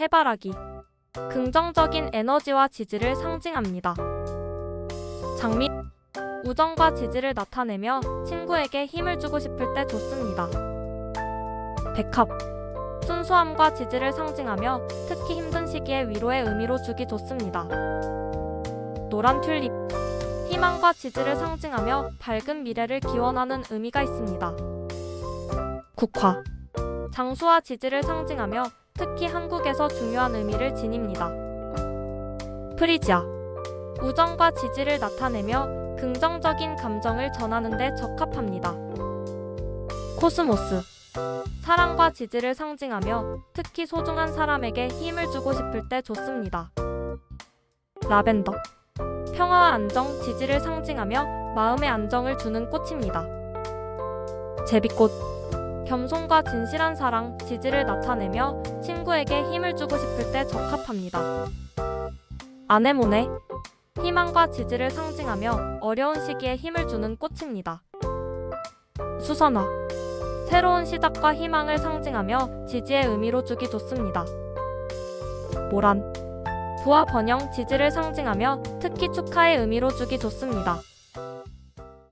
해바라기. 긍정적인 에너지와 지지를 상징합니다. 장미. 우정과 지지를 나타내며 친구에게 힘을 주고 싶을 때 좋습니다. 백합. 순수함과 지지를 상징하며 특히 힘든 시기에 위로의 의미로 주기 좋습니다. 노란 튤립. 희망과 지지를 상징하며 밝은 미래를 기원하는 의미가 있습니다. 국화. 장수와 지지를 상징하며 특히 한국에서 중요한 의미를 지닙니다. 프리지아. 우정과 지지를 나타내며 긍정적인 감정을 전하는 데 적합합니다. 코스모스. 사랑과 지지를 상징하며 특히 소중한 사람에게 힘을 주고 싶을 때 좋습니다. 라벤더. 평화와 안정, 지지를 상징하며 마음의 안정을 주는 꽃입니다. 제비꽃. 겸손과 진실한 사랑, 지지를 나타내며 친구에게 힘을 주고 싶을 때 적합합니다. 아네모네. 희망과 지지를 상징하며 어려운 시기에 힘을 주는 꽃입니다. 수선화. 새로운 시작과 희망을 상징하며 지지의 의미로 주기 좋습니다. 모란. 부와 번영, 지지를 상징하며 특히 축하의 의미로 주기 좋습니다.